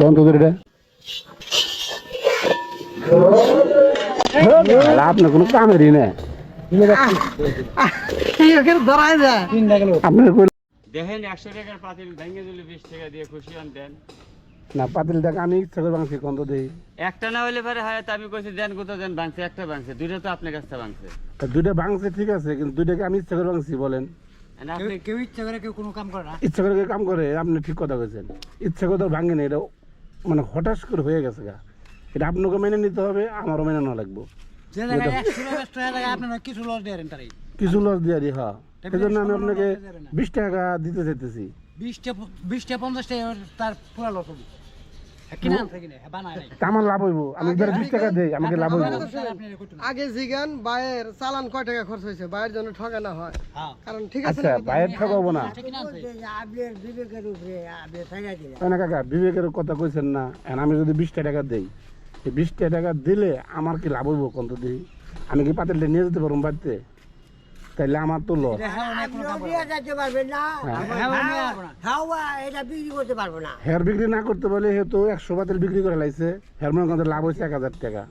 দন্ত ধরে আপনার কোনো কামেরই না দেখেন একশো টাকার পাতিল ভেঙে দিলে বিশ টাকা দিয়ে খুশি হন দেন। না পাতিল টাকা আমি ইচ্ছা করে ভাঙছি কন্ত দেই। একটা না হলে পরে হয় তো আমি কইছি দেন কোথাও দেন ভাঙছে একটা ভাঙছে দুইটা তো আপনার কাছে ভাঙছে। তা দুইটা ভাঙছে ঠিক আছে কিন্তু দুইটাকে আমি ইচ্ছা করে ভাঙছি বলেন। কেউ ইচ্ছা করে কেউ কোনো কাম করে না। ইচ্ছা করে কাম করে আপনি ঠিক কথা বলছেন ইচ্ছা করে তো ভাঙে না এটা মানে হঠাৎ করে হয়ে গেছে গা। এটা আপনাকে মেনে নিতে হবে আমারও মেনে না লাগবো। টাকা কিছু লস দেন কিছু লস দিয়ে হ্যাঁ। এই জন্য আমি আপনাকে দিয়ে। বিশ টাকা দিতে চাইতেছি। বিশটা বিশটা পঞ্চাশটা তার পুরা লস হবে। আমার লাভ হইব। আমি ধরে বিশ টাকা দেই আমাকে লাভ হইব? না। আগে জিগান বাইয়ের চালান কয় টাকা খরচ হয়েছে? বাইয়ের জন্য ঠকানো হয়। হ্যাঁ। কারণ ঠিক আছে আচ্ছা বাইরের ঠকাবো না। কিনে না কাকা বিবেকের কথা কইছেন না। আমি যদি বিশটা টাকা দেই এই বিশটা টাকা দিলে আমার কি লাভ হইব কত দিই আমি কি পাতিলটা নিয়ে যেতে পারব বাড়িতে? তাইলে আমার তো লস। বিক্রি করতে না। হেয়ার বিক্রি না করতে পারলে হে তো একশো পাতিল বিক্রি করে লাইছে। হেয়ার মনে করতে লাভ হয়েছে এক হাজার টাকা।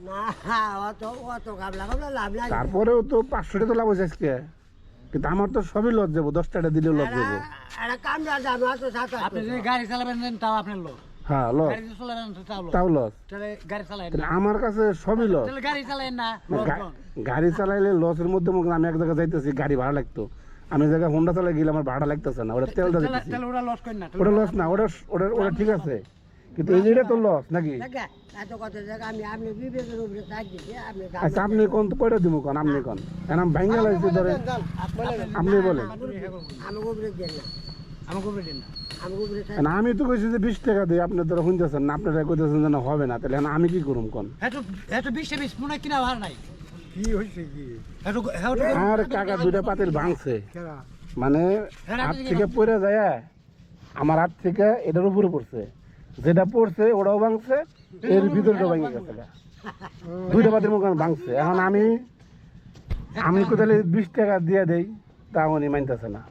তারপরেও তো পাঁচশো টাকা তো লাভ হয়েছে আজকে। কিন্তু আমার তো সবই লস যাব দশ টাকা দিলেও লস যাব আপনি যদি গাড়ি চালাবেন তাও আপনার লস। হ্যাঁ লস তাও লস তাহলে গাড়ি চালায় তাহলে আমার কাছে সবই লস তাহলে গাড়ি চালায় না গাড়ি চালাইলে লসের মধ্যে আমি এক জায়গায় যাইতেছি গাড়ি ভাড়া লাগতো। আমি জায়গায় হোন্ডা চালাই গেলে আমার ভাড়া লাগতেছে না ওটা তেলটা তাহলে দিতেছি তাহলে ওরা লস করেন না ওটা লস না ওটা ওটা ওটা ঠিক আছে। কিন্তু এই যেটা তো লস নাকি? দেখে এত কথা জায়গা আমি আপনি বিবেকের উপরে কাজ দিচ্ছি আপনি আচ্ছা আপনি কোন কয়টা দিব কোন আপনি কোন? এখন ভাঙ্গা লাগছে ধরে আপনি বলেন। আমাকে না। না আমি তো কইছি যে বিশ টাকা দিই আপনি ধরো শুনতেছেন না আপনারা কইতেছেন যে হবে না তাহলে আমি কি করুম কোন? এত এত বিশ মনে কিনা ভার নাই। কি হয়েছে কি? এত এত আর কাকা দুইটা পাতিল ভাঙছে। মানে হ্যাঁ, হাত থেকে পড়ে যায় আমার হাত থেকে এটার উপরে পড়ছে। যেটা পড়ছে ওটাও ভাঙছে এর ভিতরটাও ভেঙে গেছে। দুইটা পাতিল মুখ ভাঙছে। এখন আমি আমি কোথায় বিশ টাকা দিয়ে দেই তা উনি মানতেছে না।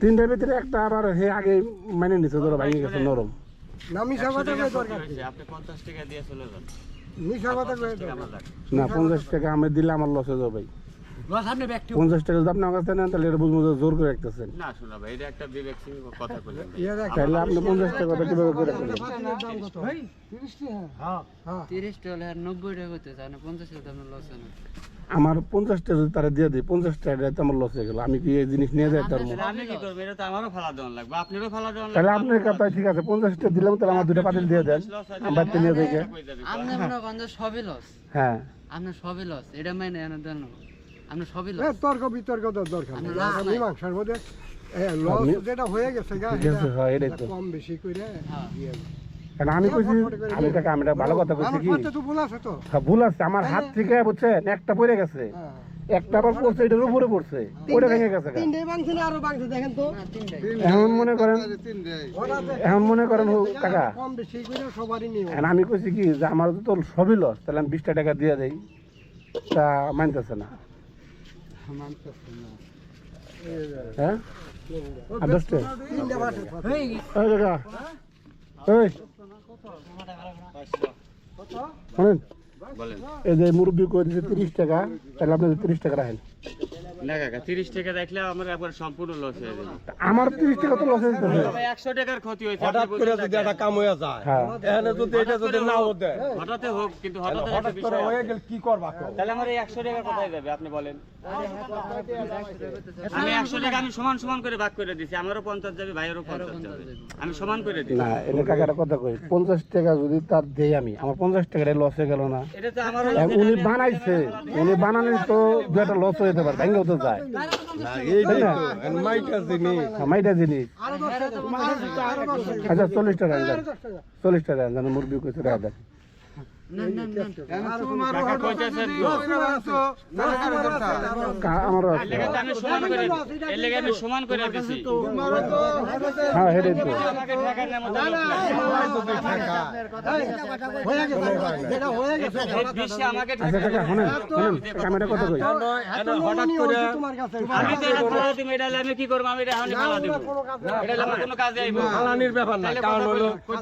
তিনটার ভিতরে একটা আবার হে আগে মানে নিছে ধরো ভাঙে গেছে নরম। না মিশা কথা দরকার আপনি পঞ্চাশ টাকা দিয়ে চলে যান। মিশা কথা কয়ে টাকা দরকার। আমার লাগবে। না পঞ্চাশ টাকা আমি দিলে আমার লসে যাবে ভাই। পঞ্চাশ টাকা যদি আপনার কাছে নেন তাহলে এটা বুঝব যে জোর করে রাখতেছেন না শোনা ভাই এটা একটা বিবেক সিং কথা বললেন তাহলে আপনি পঞ্চাশ টাকা কীভাবে করে রাখবেন হ্যাঁ। তিরিশ ডলার নব্বই টাকা পঞ্চাশ টাকা আপনার লস হয় না। আমার পঞ্চাশ টাকা যদি তারা দিয়ে দিই পঞ্চাশ টাকা আমার লস হয়ে গেল। আমি কি এই জিনিস নিয়ে যাই তার তাহলে আমি কি করব? এটা তো আমারও ফালা দেওয়ান লাগবে। আপনারও ফালা দেওয়ান তাহলে লাগবে আপনার কথাই ঠিক আছে পঞ্চাশ টাকা দিলাম তাহলে আমার দুটো পাতিল দিয়ে দেন। বাড়িতে নিয়ে যাই আপনি মনে করেন যে সবই লস হ্যাঁ। আপনার সবই লস এটা মাইনে সবই লস তর্ক বিতর্ক দরকার নেই। মীমাংসার মধ্যে লস যেটা হয়ে গেছে গা হয় এটাই তো। কম বেশি করে কারণ আমি কইছি আমি টাকা আমি ভালো কথা কইছি আমার কি? ভুল আছে তো। হ্যাঁ, ভুল আছে আমার হাত থেকে বুঝছেন একটা পড়ে গেছে। হ্যাঁ। একটা আবার পড়ছে এটার উপরে পড়ছে ওটা ভেঙে গেছে গা। তিনটে না আরও বাংছে দেখেন তো। এখন মনে করেন এখন মনে করেন কাকা। কম বেশি করে সবারই নিয়ম। আমি কইছি কি যে আমার তো সবই লস তাহলে আমি বিশটা টাকা দিয়ে দেই। তা মানতেছে না। হ্যাঁ? এই। ওই কাকা। ওই শোনেন। এই যে মুরব্বী করে দিচ্ছে তিরিশ টাকা তাহলে আপনাদের তিরিশ টাকা রাখেন। না কাকা তিরিশ টাকা দেখলে আমার একবার সম্পূর্ণ লস হয়ে যাবে। আমার তিরিশ টাকা তো লস হয়েছে ভাই একশো টাকার ক্ষতি হয়েছে হঠাৎ করে যদি একটা কাম হয়ে যায় এখানে যদি এটা যদি নাও দেয়। হঠাৎ হোক কিন্তু হঠাৎ হঠাৎ করে আছে। কি করবা তাহলে আমার এই একশো টাকা কোথায় যাবে আপনি বলেন। আমি একশো টাকা আমি সমান সমান করে ভাগ করে দিছি আমারও পঞ্চাশ যাবে ভাইয়েরও পঞ্চাশ যাবে। আমি সমান করে দিই না এটা কাকাটা কথা কই পঞ্চাশ টাকা যদি তার দেই আমি আমার পঞ্চাশ টাকাটা লস হয়ে গেল না। আমারও উনি বানাইছে উনি বানালে তো দু একটা লস হয়ে যেতে পারে তো যায়। মাইটা জিনিস আচ্ছা চল্লিশ টাকা চল্লিশ টাকা মুরগি কইছে সমান করে আমি দিছি হ্যাঁ তো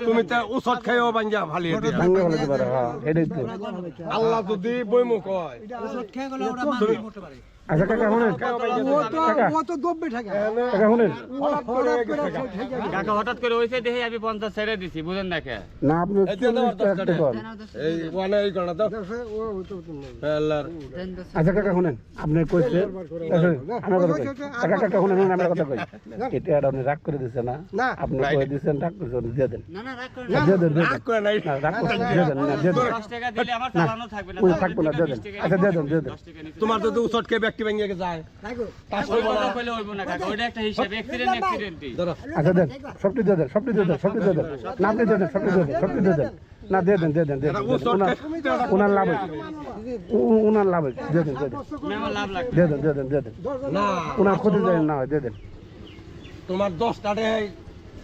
তুমি তো উসট খেয়েও বাঞ্জা ফালিয়ে দিও ভাঙ্গে হ্যাঁ হেঁটে তো আল্লাহ যদি বইমুখ হয় আচ্ছা কাকা শোনেন। ও কাকা। ও তো দব্বে থাকে কাকা হঠাৎ করে করে হয়েছে দেখে আমি পঞ্চাশ ছেড়ে দিছি বুঝেন না কে? না আপনি এই কর এই তো তো আচ্ছা কাকা শুনেন। আপনি কইছে কথা কই। কাকা কাকা শুনেন শুনেন আমার কথা কই। এটা আর আপনি রাগ করে দিছেন না? না। আপনি কই দিছেন রাগ করেছেন দিয়ে দেন। না না রাখ করে না, দিয়ে দেন রাগ করে না, রাগ দিয়ে দেন না দিয়ে দেন। দশ টাকা দিলে আমার চালানো থাকবে না। থাকব না দিয়ে দেন। আচ্ছা দিয়ে দেন দিয়ে দেন। তোমার যদি উসট খেয়ে ব্যক্তি ভেঙে যায় থাকো। ওই কথা কইলে না কাকা ওইটা একটা হিসাব অ্যাক্সিডেন্ট অ্যাক্সিডেন্টই ধরো আচ্ছা দেন সবটি দিয়ে দেন সবটি দিয়ে দেন সবটি দিয়ে দেন না দিয়ে দেন সবটি দিয়ে দেন সবটি দিয়ে দেন না দিয়ে দেন দিয়ে দেন দিয়ে দেন ওনার লাভ হয়েছে উ- উ- ওনার লাভ দিয়ে দেন দিয়ে দেন আমি আমার লাভ লাগবে দিয়ে দেন দিয়ে দেন দিয়ে দেন না ওনার ক্ষতি যায় না হয় দিয়ে দেন তোমার দশটা টাকা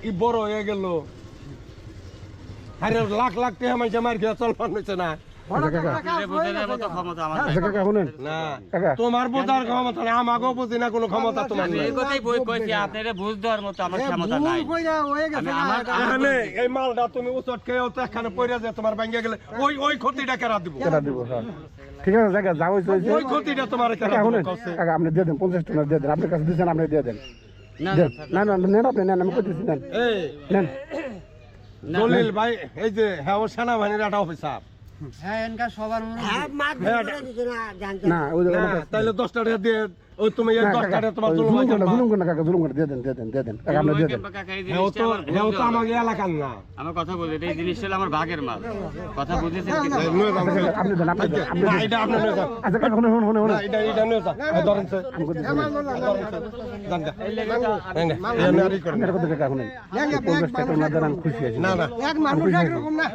কি বড় হয়ে গেল আরে লাখ লাখ টাকা মাইছে মার খেয়ে চলমান হয়েছে না কাকা আপনাদের বোঝানোর মতো ক্ষমতা আমার নাই। কাকা শুনেন। না। কাকা তোমার বোঝার ক্ষমতা নেই আমাকেও বুঝি না কোনো ক্ষমতা তোমার নেই। কথাই বই কইছি আপনারা বুঝ দেওয়ার মতো আমার ক্ষমতা নাই ভুল কইরা হয়ে গেছে আমি না, আমার এটা- এখানে এই মালটা তুমি উচট খেয়েও তো এখানে পড়ে যায় তোমার ভাঙ্গে গেলে ওই ওই ক্ষতিটা কেরা দিব? কেটা দিব হ্যাঁ। ঠিক আছে জায়গা যা হয়েছে হয়েছে ওই ক্ষতিটা তোমার কেরা। কাকা আপনি দিয়ে দেন পঞ্চাশ টাকা দিয়ে দেন আপনার কাছে দিচ্ছেন আপনি দিয়ে দেন। না না না নেন আপনি নেন আমি কইতেছি নেন। নেন। দলিল ভাই এই যে হ্যাঁ ও সেনাবাহিনীর একটা অফিসার। আমার কথা এই জিনিসটা আমার ভাগের মাল। কথা বুঝেছেন খুশি আছি। না না। এক মানুষ একরকম না।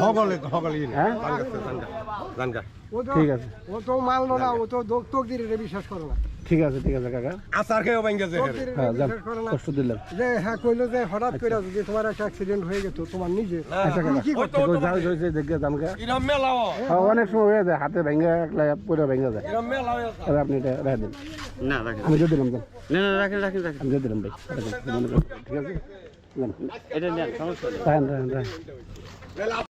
হগলে হগলে হ্যাঁ? ঠিক আছে। ও তো মানলো না ও তো দোক তোক দিয়ে বিশ্বাস করে না। ঠিক আছে ঠিক আছে কাকা। আচার ভেঙে হ্যাঁ যান কষ্ট দিলাম যে হ্যাঁ কইলো যে হঠাৎ করে যদি তোমার একটা অ্যাক্সিডেন্ট হয়ে গেত তোমার নিজে আচ্ছা কাকা কি ওই তো ওই তোমার- যা দেখে যান গা। এরম মেলাও, হ্যাঁ, অনেক সময় হয়ে যায় হাতে ভেঙে একলা পুরো ভেঙে যায়। মেলাও। আপনি এটা রেখে দিন। না রাখেন। আমি দিয়ে দিলাম না না রাখেন রাখেন রাখেন। আমি দিয়ে দিলাম ভাই। রাখেন, করেন। ঠিক আছে? এটা নেন সমস্যা নেই। রাখেন রাখেন রাখেন।